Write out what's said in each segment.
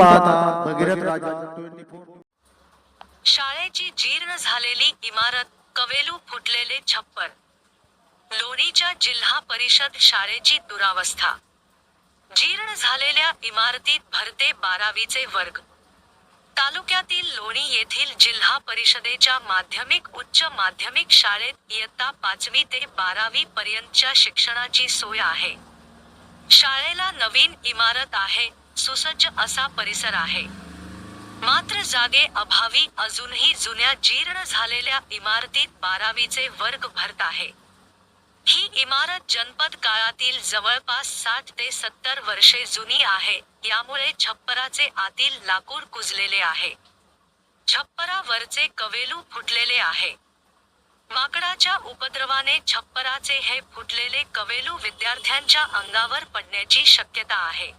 पाहता भगीरथ राजा 24 शाळेची जीर्ण झालेली इमारत कवेलू फुटलेले छप्पर. लोणीच्या जिल्हा परिषद शाळेची दुरावस्था. जीर्ण झालेल्या इमारतीत भरते बारावीचे वर्ग. तालुक्यातील लोणी येथील जिल्हा परिषदेच्या माध्यमिक उच्च माध्यमिक शाळेत इयत्ता पाचवी ते बारावी पर्यंतच्या शिक्षणाची सोय आहे. शाळेला नवीन इमारत आहे. सुसज्ज असा परिसर आहे. मात्र जागे अभावी अजूनही जुन्या जीर्ण झालेल्या इमारतीत बारावीचे वर्ग भरत आहे. ही इमारत जनपद काळातील जवळपास साठ ते सत्तर वर्षे जुनी आहे. यामुळे छप्पराचे आतील लाकूड कुजलेले आहे. छप्परावरचे कवेलू फुटलेले आहे. माकडाच्या उपद्रवाने छप्पराचे हे फुटलेले कवेलू विद्यार्थ्यांच्या अंगावर पडण्याची शक्यता आहे.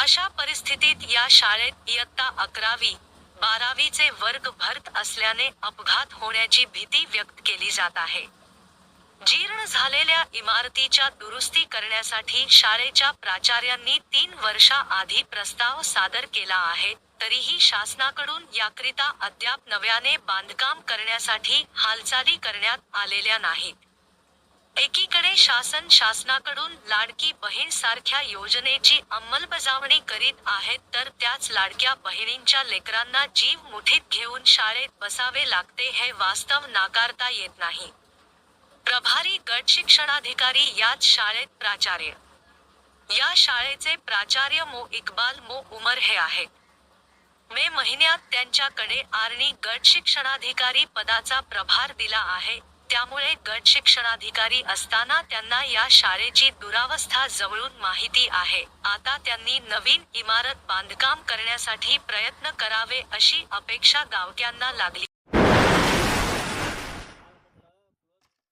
अशा परिस्थितीत या शाळेत इयत्ता अकरावी बारावीचे वर्ग भरत असल्याने अपघात होण्याची भीती व्यक्त केली जात आहे. जीर्ण झालेल्या इमारतीच्या दुरुस्ती करण्यासाठी शाळेच्या प्राचार्यांनी तीन वर्षाआधी प्रस्ताव सादर केला आहे तरीही शासनाकडून याकरिता अद्याप नव्याने बांधकाम करण्यासाठी हालचाली करण्यात आलेल्या नाहीत. एकीकडे शासन शासनाकडून लाडकी बहीण सारख्या योजनेची अंमलबजावणी करीत आहेत तर त्याच लाडक्या बहिणींच्या लेकरांना जीव मुठीत घेऊन शाळेत बसावे लागते हे वास्तव नाकारता येत नाही. प्रभारी गट शिक्षणाधिकारी याच शाळेत प्राचार्य. या शाळेचे प्राचार्य मो. इकबाल मो. उमर हे आहेत. मे महिन्यात त्यांच्याकडे आर्णी गट शिक्षणाधिकारी पदाचा प्रभार दिला आहे त्यामुळे गट शिक्षणाधिकारी असताना त्यांना या शाळेची दुरावस्था जवळून माहिती आहे. आता त्यांनी नवीन इमारत बांधकाम करण्यासाठी प्रयत्न करावे अशी अपेक्षा गावक्यांना लागली.